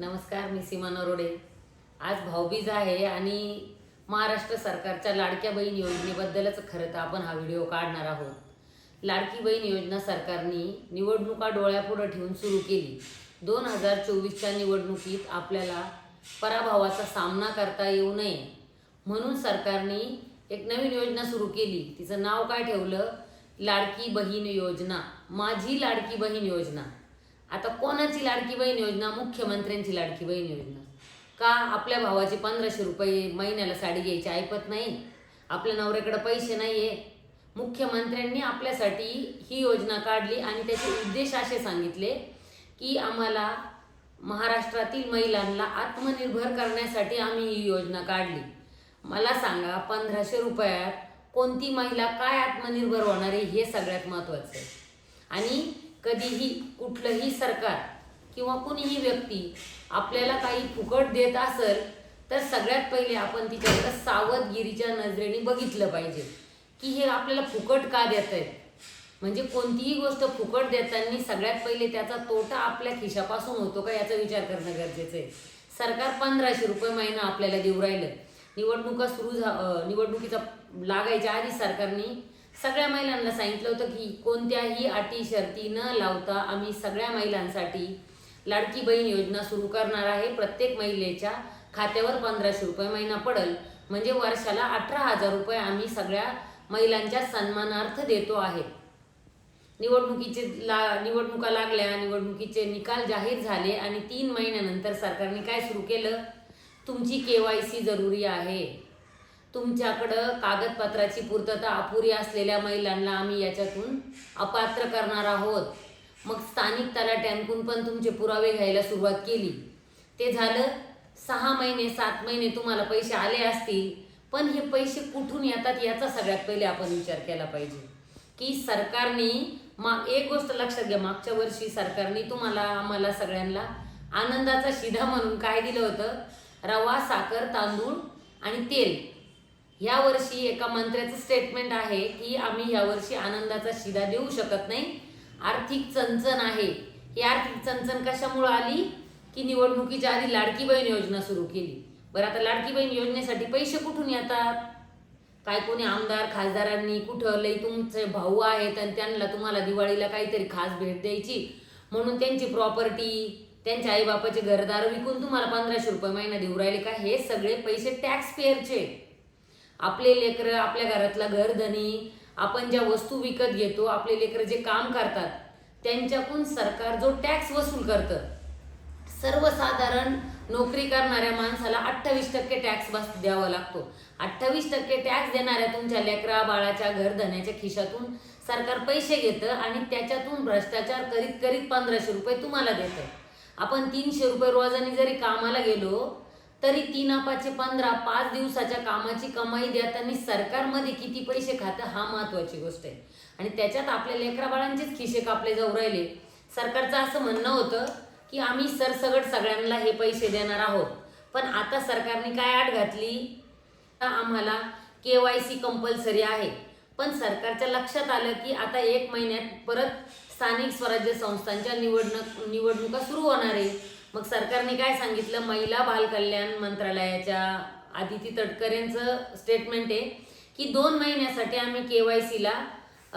नमस्कार मी सीमा नरोडे. आज भाऊबीज आहे आणि महाराष्ट्र सरकारच्या लाडक्या बहीण योजनेबद्दलच खरं तर आपण हा व्हिडिओ काढणार आहोत. लाडकी बहीण योजना सरकारने निवडणुका डोळ्यापुढं ठेवून सुरू केली. दोन हजार चोवीसच्या निवडणुकीत आपल्याला पराभवाचा सामना करता येऊ नये म्हणून सरकारने एक नवीन योजना सुरू केली. तिचं नाव काय ठेवलं? लाडकी बहीण योजना. माझी लाडकी बहीण योजना. आता कोणाची लाडकी बहीण योजना? मुख्यमंत्र्यांची लाडकी बहीण योजना. का आपल्या भावाचे पंधराशे रुपये महिन्याला साडी घ्यायची ऐपत नाही? आपल्या नवऱ्याकडे पैसे नाही आहे मुख्यमंत्र्यांनी आपल्यासाठी ही योजना काढली आणि त्याचे उद्देश असे सांगितले की आम्हाला महाराष्ट्रातील महिलांना आत्मनिर्भर करण्यासाठी आम्ही ही योजना काढली. मला सांगा पंधराशे रुपयात कोणती महिला काय आत्मनिर्भर होणार आहे हे सगळ्यात महत्त्वाचं आहे. आणि कधीही कुठलंही सरकार किंवा कुणीही व्यक्ती आपल्याला काही फुकट देत असेल तर सगळ्यात पहिले आपण तिच्याकडे सावधगिरीच्या नजरेने बघितलं पाहिजे की हे आपल्याला फुकट का देत आहेत. म्हणजे कोणतीही गोष्ट फुकट देताना सगळ्यात पहिले त्याचा तोटा आपल्या खिशापासून होतो का याचा विचार करणं गरजेचं आहे. सरकार पंधराशे रुपये महिना आपल्याला देऊ राहिलं. निवडणुका सुरू झा निवडणुकीचा लागायच्या आधी सरकारने सगळ्या महिलांना सांगितलं होतं की कोणत्याही अटी शर्ती न लावता आम्ही सगळ्या महिलांसाठी लाडकी बहीण योजना सुरू करणार आहे. प्रत्येक महिलेच्या खात्यावर पंधराशे रुपये महिना पडल. म्हणजे वर्षाला अठरा हजार रुपये आम्ही सगळ्या महिलांच्या सन्मानार्थ देतो आहे. निवडणुकीचे ला निवडणुका लागल्या निवडणुकीचे निकाल जाहीर झाले आणि तीन महिन्यानंतर सरकारने काय सुरू केलं? तुमची के वाय सी जरुरी आहे. तुमच्याकडं कागदपत्राची पूर्तता अपुरी असलेल्या महिलांना आम्ही याच्यातून अपात्र करणार आहोत. मग स्थानिक तलाट्यांकून पण तुमचे पुरावे घ्यायला सुरुवात केली. ते झालं सहा महिने सात महिने तुम्हाला पैसे आले असतील पण हे पैसे कुठून येतात याचा सगळ्यात पहिले आपण विचार केला पाहिजे. की सरकारने मा एक गोष्ट लक्षात घ्या मागच्या वर्षी सरकारने तुम्हाला आम्हाला सगळ्यांना आनंदाचा शिधा म्हणून काय दिलं होतं? रवा साखर तांदूळ आणि तेल. ह्या वर्षी एका मंत्र्याचं स्टेटमेंट आहे की आम्ही ह्या वर्षी आनंदाचा शिदा देऊ शकत नाही. आर्थिक चणचण आहे. ही आर्थिक चणचण कशामुळे आली? की निवडणुकीच्या आधी लाडकी बहीण योजना सुरू केली. बरं आता लाडकी बहीण योजनेसाठी पैसे कुठून येतात? काय कोणी आमदार खासदारांनी कुठं लई तुमचे भाऊ आहेत आणि त्यांना तुम्हाला दिवाळीला काहीतरी खास भेट द्यायची? म्हणून त्यांची प्रॉपर्टी त्यांच्या आईबापाचे घरदार विकून तुम्हाला पंधराशे रुपये महिना देऊ राहिले का? हे सगळे पैसे टॅक्स पेअरचे आपले लेकरं आपल्या घरातला घरधनी आपण ज्या वस्तू विकत घेतो आपले लेकरं जे काम करतात त्यांच्याकडून सरकार जो टॅक्स वसूल करतं. सर्वसाधारण नोकरी करणाऱ्या माणसाला अठ्ठावीस टक्के टॅक्स बस द्यावा लागतो. अठ्ठावीस टक्के टॅक्स देणाऱ्या तुमच्या लेकरा बाळाच्या घरधण्याच्या खिशातून सरकार पैसे घेतं आणि त्याच्यातून भ्रष्टाचार करीत करीत पंधराशे रुपये तुम्हाला देतं. आपण तीनशे रुपये रोजाने जरी कामाला गेलो तरी तीन अपाचे पंधरा पाच दिवसाच्या कामाची कमाई द्या त्यांनी सरकारमध्ये किती पैसे खातं हा महत्वाची गोष्ट आहे. आणि त्याच्यात आपल्या लेकरा बाळांचेच खिशे कापले जाऊ राहिले. सरकारचं असं म्हणणं होतं की आम्ही सरसगट सगळ्यांना हे पैसे देणार आहोत. पण आता सरकारने काय आट घातली? तर आम्हाला के वाय सी कंपल्सरी आहे. पण सरकारच्या लक्षात आलं की आता एक महिन्यात परत स्थानिक स्वराज्य संस्थांच्या निवडणूक निवडणुका सुरू होणार आहे. मग सरकारने काय सांगितलं? महिला बालकल्याण मंत्रालयाच्या आदिती तटकरेंचं स्टेटमेंट आहे की दोन महिन्यासाठी आम्ही के वाय सीला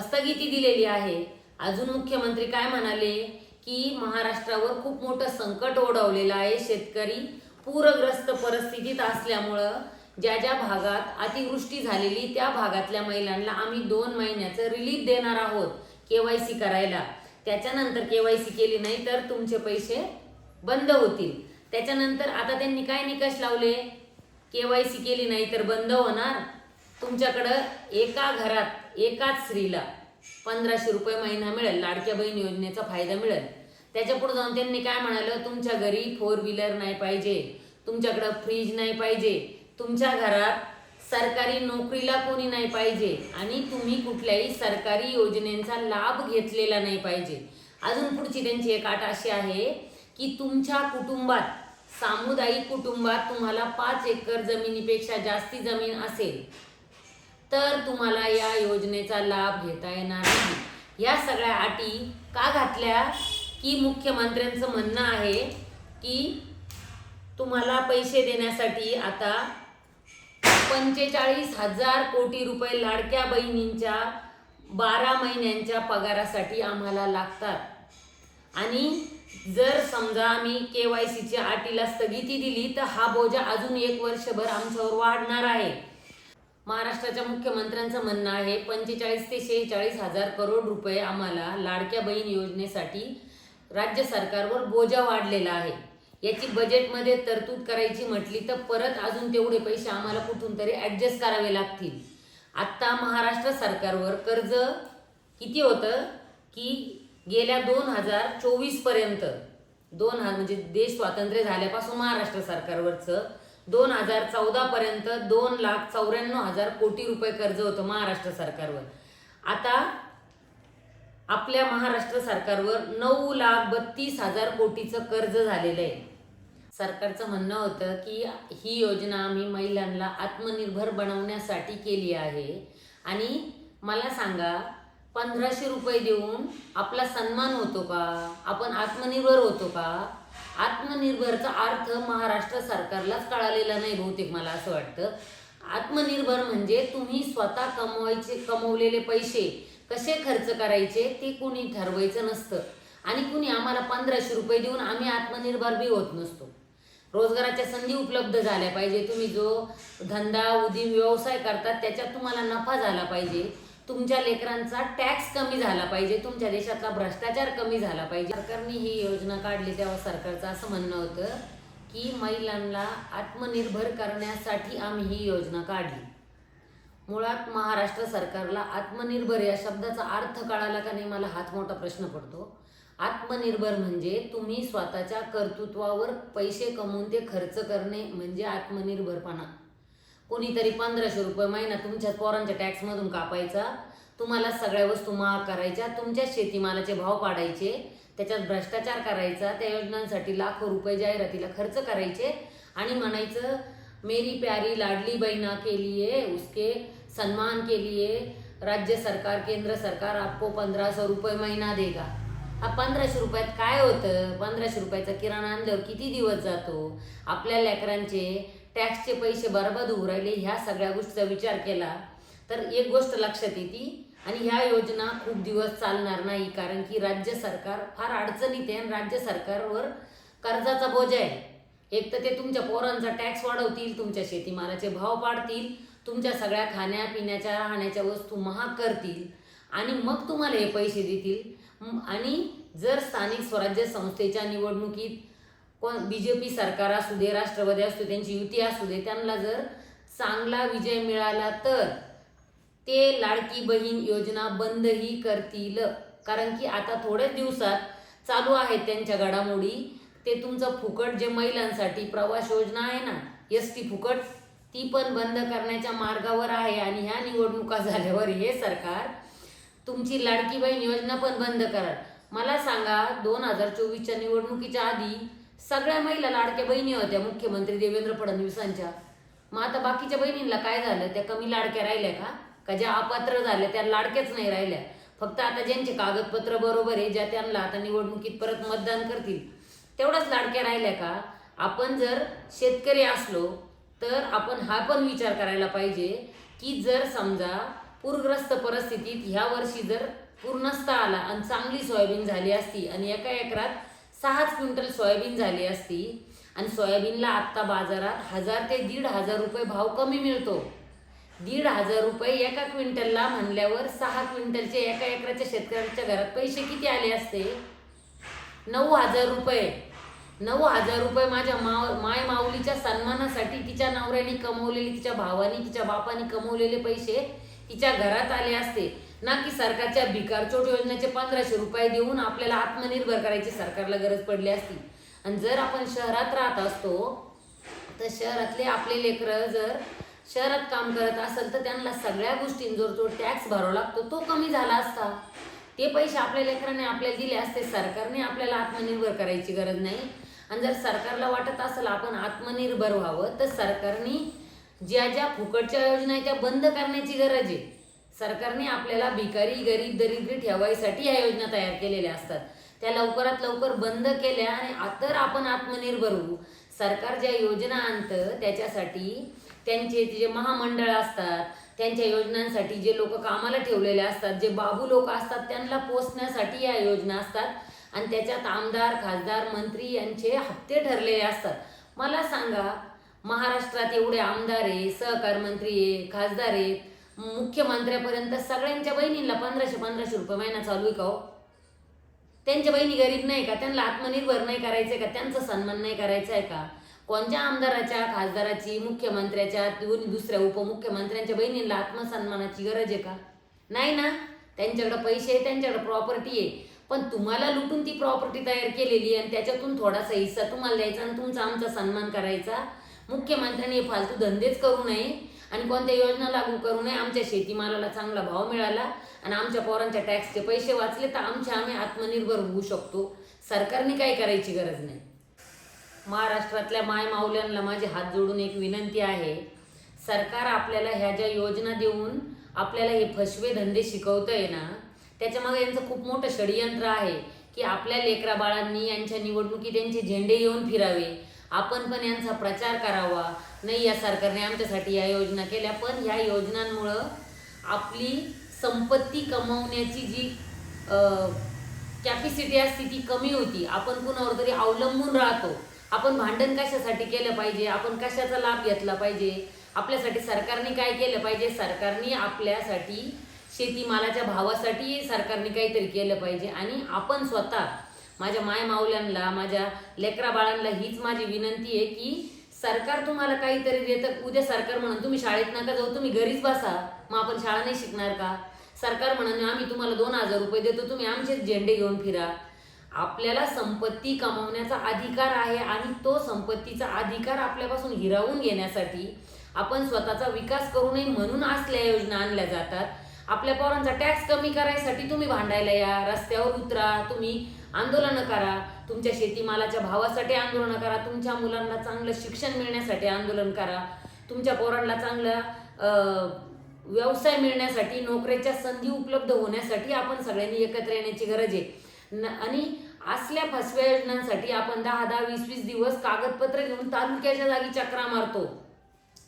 स्थगिती दिलेली आहे. अजून मुख्यमंत्री काय म्हणाले? की महाराष्ट्रावर खूप मोठं संकट ओढवलेलं आहे. शेतकरी पूरग्रस्त परिस्थितीत असल्यामुळं ज्या ज्या भागात अतिवृष्टी झालेली त्या भागातल्या महिलांना आम्ही दोन महिन्याचं रिलीफ देणार आहोत के वाय सी करायला. त्याच्यानंतर के वाय सी केली नाही तर तुमचे पैसे बंद होतील. त्याच्यानंतर आता त्यांनी काय निकष लावले? के वाय सी केली नाही तर बंद होणार. तुमच्याकडं एका घरात एकाच स्त्रीला पंधराशे रुपये महिना मिळेल लाडक्या बहीण योजनेचा फायदा मिळेल. त्याच्या पुढे जाऊन त्यांनी काय म्हणालं? तुमच्या घरी फोर व्हीलर नाही पाहिजे. तुमच्याकडं फ्रीज नाही पाहिजे. तुमच्या घरात सरकारी नोकरीला कोणी नाही पाहिजे. आणि तुम्ही कुठल्याही सरकारी योजनेचा लाभ घेतलेला नाही पाहिजे. अजून पुढची त्यांची एक आट अशी आहे. की तुमच्या कुटुंबात सामुदायिक कुटुंबात तुम्हाला पाच एकर जमिनीपेक्षा जास्ती जमीन असेल तर तुम्हाला या योजनेचा लाभ घेता येणार नाही. या सगळ्या अटी का घातल्या? की मुख्यमंत्र्यांचं म्हणणं आहे की तुम्हाला पैसे देण्यासाठी आता पंचेचाळीस हजार कोटी रुपये लाडक्या बहिणींच्या बारा महिन्यांच्या पगारासाठी आम्हाला लागतात. आणि जर समजा आम्ही के वाय सीच्या अटीला स्थगिती दिली तर हा बोजा अजून एक वर्षभर आमच्यावर वाढणार आहे. महाराष्ट्राच्या मुख्यमंत्र्यांचं म्हणणं आहे पंचेचाळीस ते शेहेचाळीस हजार करोड रुपये आम्हाला लाडक्या बहीण योजनेसाठी राज्य सरकारवर बोजा वाढलेला आहे. याची बजेटमध्ये तरतूद करायची म्हटली तर परत अजून तेवढे पैसे आम्हाला कुठून तरी ॲडजस्ट करावे लागतील. आत्ता महाराष्ट्र सरकारवर कर्ज किती होतं? की गेल्या दोन हजार चोवीसपर्यंत दोन हजार म्हणजे देश स्वातंत्र्य झाल्यापासून महाराष्ट्र सरकारवरचं दोन हजार चौदापर्यंत दोन लाख चौऱ्याण्णव हजार कोटी रुपये कर्ज होतं महाराष्ट्र सरकारवर. आता आपल्या महाराष्ट्र सरकारवर नऊ लाख बत्तीस हजार कोटीचं कर्ज झालेलं आहे. सरकारचं म्हणणं होतं की ही योजना आम्ही महिलांना आत्मनिर्भर बनवण्यासाठी केली आहे. आणि मला सांगा पंधराशे रुपये देऊन आपला सन्मान होतो का? आपण आत्मनिर्भर होतो का? आत्मनिर्भरचा अर्थ महाराष्ट्र सरकारलाच कळालेला नाही बहुतेक मला असं वाटतं. आत्मनिर्भर म्हणजे तुम्ही स्वतः कमवायचे कमवलेले पैसे कसे खर्च करायचे ते कुणी ठरवायचं नसतं. आणि कुणी आम्हाला पंधराशे रुपये देऊन आम्ही आत्मनिर्भर बी होत नसतो. रोजगाराच्या संधी उपलब्ध झाल्या पाहिजे. तुम्ही जो धंदा उदी व्यवसाय करतात त्याच्यात तुम्हाला नफा झाला पाहिजे. तुमच्या लेकरांचा टॅक्स कमी झाला पाहिजे. तुमच्या देशातला भ्रष्टाचार कमी झाला पाहिजे. सरकारने ही योजना काढली तेव्हा सरकारचं असं म्हणणं होतं की महिलांना आत्मनिर्भर करण्यासाठी आम्ही ही योजना काढली. मुळात महाराष्ट्र सरकारला आत्मनिर्भर या शब्दाचा अर्थ कळाला का नाही मला हाच मोठा प्रश्न पडतो. आत्मनिर्भर म्हणजे तुम्ही स्वतःच्या कर्तृत्वावर पैसे कमवून ते खर्च करणे म्हणजे आत्मनिर्भरपणा. कोणीतरी पंधराशे रुपये महिना तुमच्या पोरांच्या टॅक्समधून कापायचा. तुम्हाला सगळ्या वस्तू महाग करायच्या. तुमच्या शेतीमालाचे भाव पाडायचे. त्याच्यात भ्रष्टाचार करायचा. त्या योजनांसाठी लाखो रुपये जाहिरातीला खर्च करायचे. आणि म्हणायचं मेरी प्यारी लाडली बहिणा के लिए उसके सन्मान के लिए राज्य सरकार केंद्र सरकार आपको पंधरा सौ रुपये महिना देगा. हा पंधराशे रुपयात काय होतं? पंधराशे रुपयाचा किराणा आणल्यावर किती दिवस जातो? आपल्या लेकरांचे टॅक्सचे पैसे बरबाद होऊ राहिले ह्या सगळ्या गोष्टीचा विचार केला तर एक गोष्ट लक्षात येते आणि ह्या योजना खूप दिवस चालणार नाही कारण की राज्य सरकार फार अडचणीत आहे आणि राज्य सरकारवर कर्जाचा बोजा आहे. एक तर ते तुमच्या पोरांचा टॅक्स वाढवतील तुमच्या शेतीमालाचे भाव पाडतील तुमच्या सगळ्या खाण्यापिण्याच्या राहण्याच्या वस्तू महाग करतील आणि मग तुम्हाला हे पैसे देतील. आणि जर स्थानिक स्वराज्य संस्थेच्या निवडणुकीत कोण बी जे पी सरकार असू दे राष्ट्रवादी असू दे त्यांची युती असू दे त्यांना जर चांगला विजय मिळाला तर ते लाडकी बहीण योजना बंदही करतील. कारण की आता थोड्याच दिवसात चालू आहेत त्यांच्या घडामोडी. ते तुमचं फुकट जे महिलांसाठी प्रवास योजना आहे ना एस टी फुकट ती पण बंद करण्याच्या मार्गावर आहे आणि ह्या निवडणुका झाल्यावर हे सरकार तुमची लाडकी बहीण योजना पण बंद करा मला सांगा दोन हजार चोवीसच्या निवडणुकीच्या आधी सगळ्या महिला लाडक्या बहिणी होत्या मुख्यमंत्री देवेंद्र फडणवीसांच्या. मग आता बाकीच्या बहिणींना काय झालं? त्या कमी लाडक्या राहिल्या का? का ज्या अपात्र झाल्या त्या लाडक्याच नाही राहिल्या? फक्त आता ज्यांचे कागदपत्र बरोबर आहे ज्या त्यांना आता निवडणुकीत परत मतदान करतील तेवढ्याच लाडक्या राहिल्या का? आपण जर शेतकरी असलो तर आपण हा पण विचार करायला पाहिजे की जर समजा पूरग्रस्त परिस्थितीत ह्या वर्षी जर पूर्णस्त आला आणि चांगली सोयाबीन झाली असती आणि एका एकरात सहाच क्विंटल सोयाबीन झाली असती आणि सोयाबीनला आत्ता बाजारात हजार ते दीड हजार रुपये भाव कमी मिळतो. दीड हजार रुपये एका क्विंटलला म्हणल्यावर सहा क्विंटलचे एका एकराच्या शेतकऱ्यांच्या घरात पैसे किती आले असते? नऊ हजार रुपये. नऊ हजार रुपये माझ्या माव माय माऊलीच्या सन्मानासाठी तिच्या नवऱ्याने कमवलेले तिच्या भावाने तिच्या बापाने कमवलेले पैसे तिच्या घरात आले असते. ना की सरकारच्या भिकारचोट योजनेचे पंधराशे रुपये देऊन आपल्याला आत्मनिर्भर करायची सरकारला गरज पडली असती. आणि जर आपण शहरात राहत असतो तर शहरातले आपले लेकरं जर शहरात काम करत असेल तर त्यांना सगळ्या गोष्टींवर जो टॅक्स भरावा लागतो तो कमी झाला असता. ते पैसे आपल्या लेकराने आपल्याला दिले असते सरकारने आपल्याला आत्मनिर्भर करायची गरज नाही. आणि जर सरकारला वाटत असेल आपण आत्मनिर्भर व्हावं तर सरकारने ज्या ज्या फुकटच्या योजना आहेत त्या बंद करण्याची गरज आहे. सरकारने आपल्याला भिकारी गरीब दरिद्री ठेवायसाठी ह्या योजना तयार केलेल्या असतात. त्या लवकरात लवकर बंद केल्या आणि आ- तर आपण आत्मनिर्भर होऊ. सरकार ज्या योजना आणतं त्याच्यासाठी त्यांचे जे महामंडळ असतात त्यांच्या योजनांसाठी जे लोक कामाला ठेवलेले असतात जे बाबू लोक असतात त्यांना पोचण्यासाठी या योजना असतात. आणि त्याच्यात आमदार खासदार मंत्री यांचे हप्ते ठरलेले असतात. मला सांगा महाराष्ट्रात एवढे आमदार आहे सहकार मंत्री आहे खासदार आहेत मुख्यमंत्र्यापर्यंत सगळ्यांच्या बहिणींना पंधराशे पंधराशे रुपये महिना चालू आहे का हो? त्यांच्या बहिणी गरीब नाही का? त्यांना आत्मनिर्भर नाही करायचंय का? त्यांचा सन्मान नाही करायचा आहे का? कोणत्या आमदाराच्या खासदाराची मुख्यमंत्र्याच्या दुसऱ्या उपमुख्यमंत्र्यांच्या बहिणींना आत्मसन्मानाची गरज आहे का? नाही ना? त्यांच्याकडे पैसे आहे त्यांच्याकडे प्रॉपर्टी आहे. पण तुम्हाला लुटून ती प्रॉपर्टी तयार केलेली आहे आणि त्याच्यातून थोडासा हिस्सा तुम्हाला द्यायचा आणि तुमचा आमचा सन्मान करायचा? मुख्यमंत्र्यांनी हे फालतू धंदेच करू नये. आणि कोणत्या योजना लागू करू नये आमच्या शेतीमालाला चांगला भाव मिळाला आणि आमच्या पोरांच्या टॅक्सचे पैसे वाचले तर आमचे आम्ही आत्मनिर्भर होऊ शकतो. सरकारने काही करायची गरज नाही. महाराष्ट्रातल्या माय माऊल्यांना माझे हात जोडून एक विनंती आहे. सरकार आपल्याला ह्या ज्या योजना देऊन आपल्याला हे फसवे धंदे शिकवतंय ना त्याच्यामागे यांचं खूप मोठं षडयंत्र आहे की आपल्या लेकरा बाळांनी यांच्या निवडणुकीत त्यांचे झेंडे येऊन फिरावे. आपण पण यांचा प्रचार करावा. नाही या सरकारने आमच्यासाठी या योजना केल्या पण या योजनांमुळं आपली संपत्ती कमवण्याची जी कॅपॅसिटी असते ती कमी होती. आपण कुणावर तरी अवलंबून राहतो. आपण भांडण कशासाठी केलं पाहिजे? आपण कशाचा लाभ घेतला पाहिजे? आपल्यासाठी सरकारने काय केलं पाहिजे? सरकारने आपल्यासाठी शेतीमालाच्या भावासाठी सरकारने काहीतरी केलं पाहिजे. आणि आपण स्वतः माझ्या मायमाऊल्यांला माझ्या लेकरा बाळांना हीच माझी विनंती आहे की सरकार तुम्हाला काहीतरी देतं. उद्या सरकार म्हणून तुम्ही शाळेत नका जाऊ तुम्ही घरीच बसा. मग आपण शाळा नाही शिकणार का? सरकार म्हणून आम्ही तुम्हाला दोन हजार रुपये देतो तुम्ही आमचे झेंडे घेऊन फिरा. आपल्याला संपत्ती कमावण्याचा अधिकार आहे आणि तो संपत्तीचा अधिकार आपल्यापासून हिरावून घेण्यासाठी आपण स्वतःचा विकास करू नये म्हणून असल्या योजना आणल्या जातात. आपल्या पोरांचा टॅक्स कमी करायसाठी तुम्ही भांडायला या रस्त्यावर उतरा तुम्ही आंदोलनं करा. तुमच्या शेतीमालाच्या भावासाठी आंदोलनं करा. तुमच्या मुलांना चांगलं शिक्षण मिळण्यासाठी आंदोलन करा. तुमच्या पोरांना चांगलं व्यवसाय मिळण्यासाठी नोकऱ्याच्या संधी उपलब्ध होण्यासाठी आपण सगळ्यांनी एकत्र येण्याची गरज आहे. न आणि असल्या फसव्या योजनांसाठी आपण दहा दहा वीस वीस दिवस कागदपत्र घेऊन तालुक्याच्या जागी चक्रा मारतो.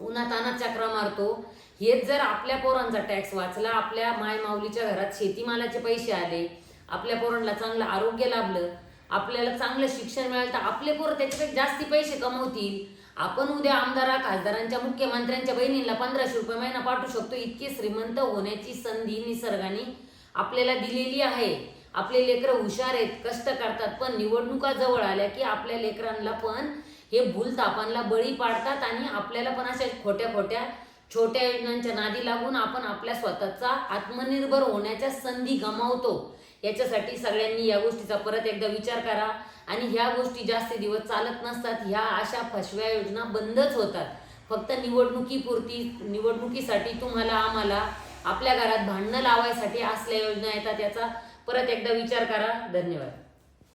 उन्हातानात चक्रा मारतो. हेच जर आपल्या पोरांचा टॅक्स वाचला आपल्या माय माऊलीच्या घरात शेतीमालाचे पैसे आले आपल्या पोरांना चांगलं आरोग्य लाभलं आपल्याला चांगलं शिक्षण मिळालं तर आपले पोरं त्याच्यापेक्षा जास्ती पैसे कमवतील. आपण उद्या आमदारा खासदारांच्या मुख्यमंत्र्यांच्या बहिणींना पंधराशे रुपये महिना पाठवू शकतो. इतके श्रीमंत होण्याची संधी निसर्गाने आपल्याला दिलेली आहे. आपले लेकरं हुशार आहेत कष्ट करतात पण निवडणुका जवळ आल्या की आपल्या लेकरांना पण हे भूलतापांना बळी पाडतात आणि आपल्याला पण अशा खोट्या खोट्या छोट्या योजनांच्या नादी लागून आपण आपल्या स्वतःचा आत्मनिर्भर होण्याच्या संधी गमावतो. याच्यासाठी सगळ्यांनी या गोष्टीचा परत एकदा विचार करा. आणि ह्या गोष्टी जास्त दिवस चालत नसतात ह्या अशा फसव्या योजना बंदच होतात. फक्त निवडणुकीपुरती निवडणुकीसाठी तुम्हाला आम्हाला आपल्या घरात भांडणं लावायसाठी असल्या योजना येतात याचा परत एकदा विचार करा. धन्यवाद.